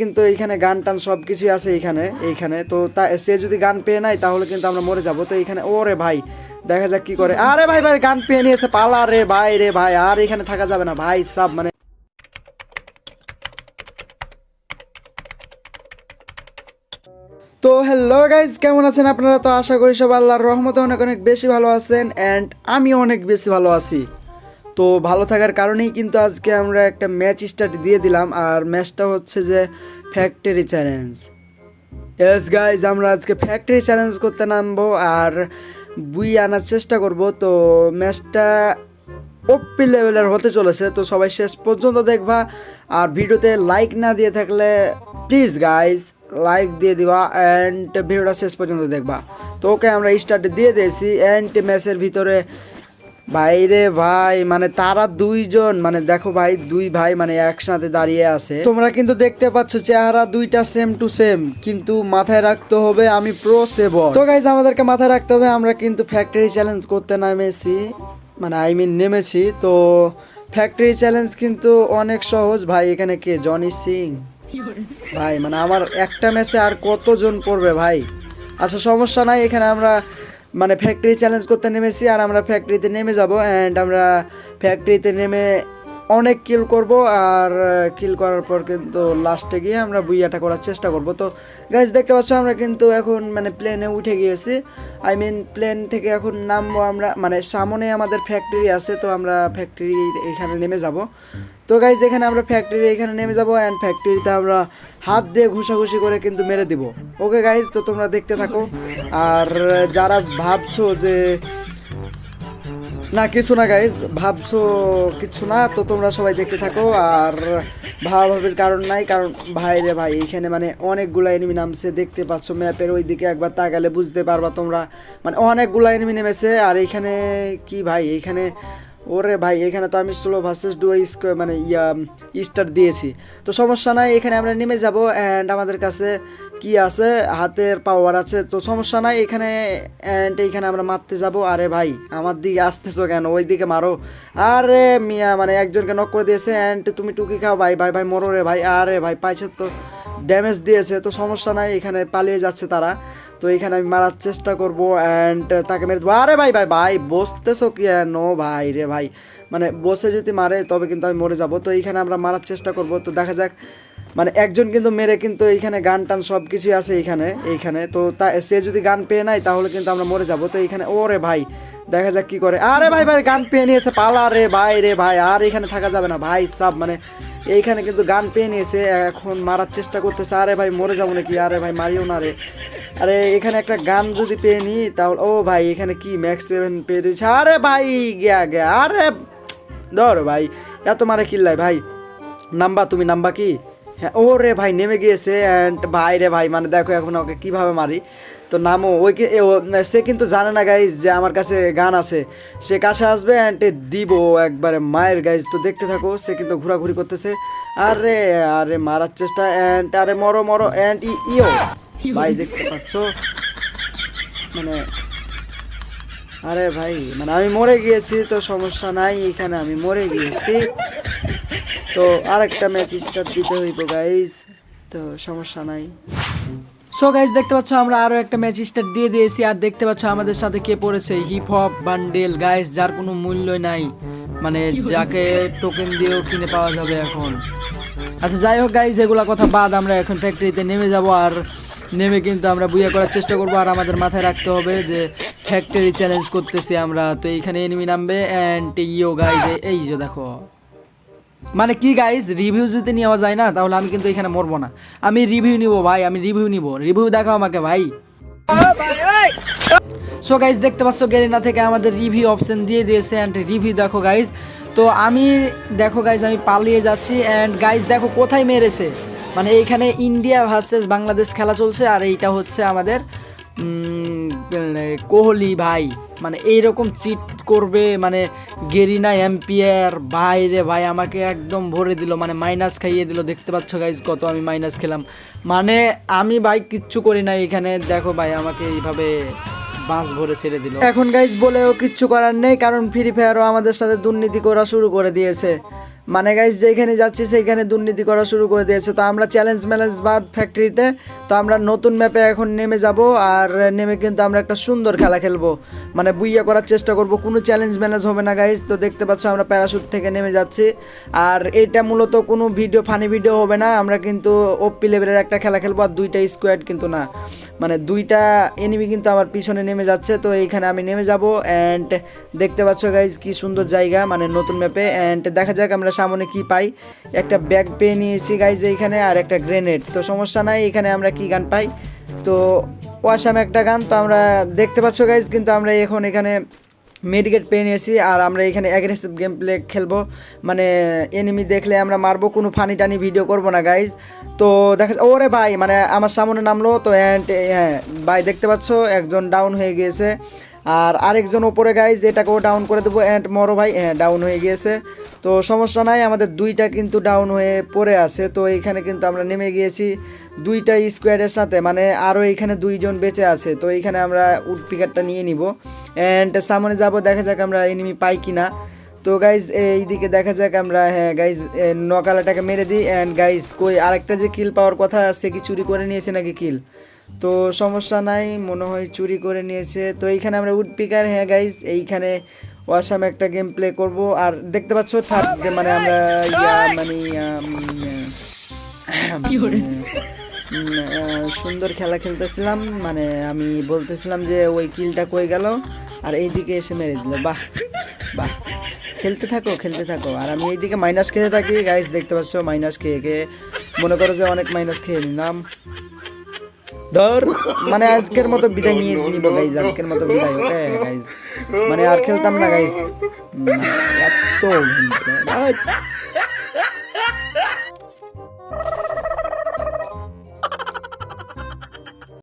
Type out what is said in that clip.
কিন্তু এইখানে গান টান সব কিছুই আছে এইখানে এইখানে। তো তা, সে যদি গান পেয়ে নাই তাহলে কিন্তু আমরা মরে যাব। তো এইখানে, ওরে ভাই, দেখা যাক কি করে। আরে ভাই ভাই, গান পেয়ে নিয়েছে, পালা রে ভাই রে ভাই, আর এখানে থাকা যাবে না। ভাই, সব মানে তো হ্যালো গাইজ কেমন আছেন আপনারা? তো আশা করি সব আল্লাহর রহমতে অনেক অনেক বেশি ভালো আছেন অ্যান্ড আমি অনেক বেশি ভালো আছি। তো ভালো থাকার কারণেই কিন্তু আজকে আমরা একটা ম্যাচ স্টার্ট দিয়ে দিলাম, আর ম্যাচটা হচ্ছে যে ফ্যাক্টরি চ্যালেঞ্জ এস গাইজ আমরা আজকে ফ্যাক্টরি চ্যালেঞ্জ করতে নামবো, আর বুই আনার চেষ্টা করব। তো ম্যাচটা ওপি লেভেলের হতে চলেছে, তো সবাই শেষ পর্যন্ত দেখবা। আর ভিডিওতে লাইক না দিয়ে থাকলে প্লিজ গাইজ লাইক দিয়ে দিবা অ্যান্ড ভিডিওটা শেষ পর্যন্ত দেখবা। তো ওকে আমরা স্টার্ট দিয়ে দিয়েছি অ্যান্ড ম্যাচের ভিতরে বাইরে ভাই মানে তারা দুইজন মানে দেখো ভাই, দুই ভাই মানে একসাথে দাঁড়িয়ে আছে। তোমরা কিন্তু দেখতে পাচ্ছ চেহারা দুইটা সেম টু সেম কিন্তু মাথায় রাখতে হবে আমি প্রো সেবর তো গাইজ আমাদেরকে মাথায় রাখতে হবে, আমরা কিন্তু ফ্যাক্টরি চ্যালেঞ্জ করতে নামেছি মানে আই মিন নেমেছি, তো ফ্যাক্টরি চ্যালেঞ্জ কিন্তু অনেক সহজ। ভাই, এখানে কে? জনি সিং ভাই মানে আমার একটা ম্যাচে আর কতজন পড়বে ভাই? আচ্ছা সমস্যা নাই, এখানে আমরা মানে ফ্যাক্টরি চ্যালেঞ্জ করতে নেমেছি আর আমরা ফ্যাক্টরিতে নেমে যাব অ্যান্ড আমরা ফ্যাক্টরিতে নেমে অনেক কিল করব আর কিল করার পর কিন্তু লাস্টে গিয়ে আমরা বুইয়াটা করার চেষ্টা করব। তো গাইজ দেখতে পাচ্ছ আমরা কিন্তু এখন মানে প্লেনে উঠে গিয়েছি। আই মিন প্লেন থেকে এখন নামবো আমরা মানে সামনে আমাদের ফ্যাক্টরি আছে, তো আমরা ফ্যাক্টরি এখানে নেমে যাব। তো গাইজ এখানে আমরা ফ্যাক্টরি এখানে নেমে যাব অ্যান্ড ফ্যাক্টরিতে আমরা হাত দিয়ে ঘুষাঘুষি করে কিন্তু মেরে দিব। ওকে গাইজ তো তোমরা দেখতে থাকো। আর যারা ভাবছ যে না, কিছু না গাইজ ভাবছ কিছু না, তো তোমরা সবাই দেখতে থাকো, আর ভাবাভাবির কারণ নাই, কারণ ভাই রে ভাই, এখানে মানে অনেকগুলো এনিমি নামছে, দেখতে পাচ্ছ ম্যাপের ওই দিকে একবার তাকালে বুঝতে পারবা তোমরা। মানে অনেকগুলো এনিমি নেমেছে, আর এইখানে কি ভাই এইখানে ওরে ভাই, এখানে তো আমি স্লো ভার্সেস ডু মানে ইয়া স্টার দিয়েছি। তো সমস্যা নাই, এখানে আমরা নেমে যাব অ্যান্ড আমাদের কাছে কি আছে? হাতের পাওয়ার আছে। তো সমস্যা নাই, এখানে অ্যান্ড এইখানে আমরা মারতে যাব। আরে ভাই, আমার দিকে আসতেছো কেন? ওই দিকে মারো। আরে মিয়া মানে একজনকে নক করে দিয়েছে অ্যান্ড তুমি টুকি খাও। ভাই ভাই ভাই, মরো রে ভাই। আরে ভাই, পাইছে তো ড্যামেজ দিয়েছে। তো সমস্যা নাই, এখানে পালিয়ে যাচ্ছে তারা। তো এখানে আমি মারার চেষ্টা করব অ্যান্ড তাকে মেরে দেবো। আরে ভাই ভাই ভাই, বসতেছো কি নো ভাই রে ভাই? মানে বসে যদি মারে তবে কিন্তু আমি মরে যাব। তো এইখানে আমরা মারার চেষ্টা করব। তো দেখা যাক মানে একজন কিন্তু মেরে কিন্তু এইখানে গান টান সব কিছুই আছে এইখানে এইখানে। তো তা, সে যদি গান পেয়ে নাই তাহলে কিন্তু আমরা মরে যাব। তো এইখানে ওরে ভাই দেখা যাক কি করে। আরে ভাই ভাই, গান পেয়ে নিয়েছে পালা রে ভাই রে ভাই, আর এখানে থাকা যাবে না ভাই সব মানে এইখানে কিন্তু গান পেয়ে নিয়েছে, এখন মারার চেষ্টা করতেছে। আরে ভাই, মরে যাব নাকি? আরে ভাই, মারিও না রে। আরে এখানে একটা গান যদি পেয়ে নিই তাহলে, ও ভাই, এখানে কি ম্যাক্স সেভেন পেয়ে দিয়েছে। আরে ভাই, গিয়া গিয়া, আরে ধর ভাই, এত মারে কিল্লাই ভাই। নাম্বা তুমি নাম্বা কি? হ্যাঁ ও রে ভাই, নেমে গিয়েছে অ্যান্ড ভাই রে ভাই মানে দেখো এখন ওকে কীভাবে মারি। তো নামো, ওই সে কিন্তু জানে না গাইজ যে আমার কাছে গান আছে। সে কাছে আসবে অ্যান্ড দিব একবারে মায়ের গাইজ তো দেখতে থাকো, সে কিন্তু ঘোরাঘুরি করতেছে। আরে আরে মারার চেষ্টা অ্যান্ড আরে মরো মরো অ্যান্ড ইও ভাই দেখতে পাচ্ছ? মানে আরে ভাই মানে আমি মরে গিয়েছি, তো সমস্যা নাই, এখানে আমি মরে গিয়েছি। তো আরেকটা ম্যাচ স্টার্ট দিতে হইব গাইজ তো সমস্যা নাই। সো গাইজ দেখতে পাচ্ছ আমরা আরও একটা ম্যাচ স্টার্ট দিয়ে দিয়েছি। আর দেখতে পাচ্ছ আমাদের সাথে কে পড়েছে? হিপ হপ বান্ডেল গাইজ যার কোনো মূল্য নাই। মানে যাকে টোকেন দিয়েও কিনে পাওয়া যাবে এখন। আচ্ছা যাই হোক গাইজ এগুলা কথা বাদ আমরা এখন ফ্যাক্টরিতে নেমে যাব। আর নেমে কিন্তু আমরা বুয়া করার চেষ্টা করব। আর আমাদের মাথায় রাখতে হবে যে ফ্যাক্টরি চ্যালেঞ্জ করতেছি আমরা। তো এইখানে এনিমি নামবে অ্যান্ড ইও গাইজ এই যে দেখো। মানে কি গাইজ রিভিউ যদি নেওয়া যায় না, তাহলে আমি কিন্তু এখানে মরবো না। আমি রিভিউ নিব, ভাই, আমি রিভিউ নিব। রিভিউ দেখাও আমাকে, ভাই। সো গাইজ দেখতে পাচ্ছ গেরিনা থেকে আমাদের রিভিউ অপশন দিয়ে দিয়েছে অ্যান্ড রিভিউ দেখো গাইজ তো আমি, দেখো গাইজ আমি পালিয়ে যাচ্ছি অ্যান্ড গাইজ দেখো, কোথায় মেরেছে? মানে এইখানে ইন্ডিয়া ভার্সেস বাংলাদেশ খেলা চলছে, আর এইটা হচ্ছে আমাদের কোহলি, ভাই। মানে এইরকম চিট করবে মানে গেরিনা এম্পিয়ার বাইরে ভাই আমাকে একদম ভরে দিল মানে মাইনাস খাইয়ে দিল। দেখতে পাচ্ছ গাইজ কত আমি মাইনাস খেলাম। মানে আমি ভাই কিচ্ছু করি না এখানে। দেখো ভাই আমাকে এইভাবে বাস ভরে ছেড়ে দিল। এখন গাইজ বলেও কিচ্ছু করার নেই, কারণ ফ্রি ফায়ারও আমাদের সাথে দুর্নীতি করা শুরু করে দিয়েছে। মানে গাইজ যেখানে যাচ্ছি, সেইখানে দুর্নীতি করা শুরু করে দিয়েছে। তো আমরা চ্যালেঞ্জ ম্যালেঞ্জ বাদ ফ্যাক্টরিতে তো আমরা নতুন ম্যাপে এখন নেমে যাব, আর নেমে কিন্তু আমরা একটা সুন্দর খেলা খেলব। মানে বুইয়া করার চেষ্টা করব, কোনো চ্যালেঞ্জ ম্যালেঞ্জ হবে না গাইজ তো দেখতে পাচ্ছ আমরা প্যারাশুট থেকে নেমে যাচ্ছি। আর এটা মূলত কোনো ভিডিও ফানি ভিডিও হবে না। আমরা কিন্তু ওপি লেভেলের একটা খেলা খেলব, আর দুইটা স্কোয়াড কিন্তু না। মানে দুইটা এনিমি কিন্তু আমার পিছনে নেমে যাচ্ছে। তো এইখানে আমি নেমে যাব অ্যান্ড দেখতে পাচ্ছ গাইজ কি সুন্দর জায়গা মানে নতুন ম্যাপে অ্যান্ড দেখা যাক আমরা সামনে কি পাই? একটা ব্যাগ পেয়ে নিয়েছি গাইজ এইখানে আর একটা গ্রেনেড তো সমস্যা নাই, এখানে আমরা কি গান পাই? তো ওয়াসাম একটা গান, তো আমরা দেখতে পাচ্ছ গাইজ কিন্তু আমরা এখন এখানে মেডিকেট পেয়ে নিয়েছি আর আমরা এখানে অ্যাগ্রেসিভ গেম প্লে খেলব। মানে এনিমি দেখলে আমরা মারবো, কোনো ফানি টানি ভিডিও করব না গাইজ তো দেখা ওরে ভাই মানে আমার সামনে নামলো, তো হ্যাঁ ভাই দেখতে পাচ্ছ, একজন ডাউন হয়ে গিয়েছে। আর আরেকজন ওপরে গাইজ এটাকেও ডাউন করে দেবো অ্যান্ড মরো ভাই হ্যাঁ ডাউন হয়ে গিয়েছে। তো সমস্যা নাই, আমাদের দুইটা কিন্তু ডাউন হয়ে পড়ে আছে। তো এইখানে কিন্তু আমরা নেমে গিয়েছি দুইটা স্কোয়াডের সাথে মানে আরও এইখানে দুইজন বেঁচে আছে। তো এইখানে আমরা উড পিকারটা নিয়ে নিব। অ্যান্ড সামনে যাব, দেখা যাক আমরা এনিমি পাই কি না তো গাইজ এইদিকে দেখা যাক আমরা হ্যাঁ গাইজ নকালাটাকে মেরে দিই। অ্যান্ড গাইজ কই, আরেকটা যে কিল পাওয়ার কথা, সে কি চুরি করে নিয়েছে নাকি কিল তো সমস্যা নাই মনে হয় চুরি করে নিয়েছে। তো এইখানে আমরা উড পিকার হ্যাঁ গাইজ এইখানে ওয়াসাম একটা গেম প্লে করব। আর দেখতে পাচ্ছ থার্ড মানে আমরা ইয়া মানে সুন্দর খেলা খেলতেছিলাম। মানে আমি বলতেছিলাম যে ওই কিলটা কই গেল আর এইদিকে এসে মেরে দিল। বাহ বাহ। খেলতে থাকো খেলতে থাকো। আর আমি এইদিকে মাইনাস খেতে থাকি। গাইস দেখতে পাচ্ছ মাইনাস খেয়ে খেয়ে মনে করো যে অনেক মাইনাস খেয়ে নিলাম। ধর মানে আজকের মতো বিদায় নিয়ে নিব গাইজ আজকের মতো বিদায় ওকে গাইজ মানে আর খেলতাম না গাইজ এত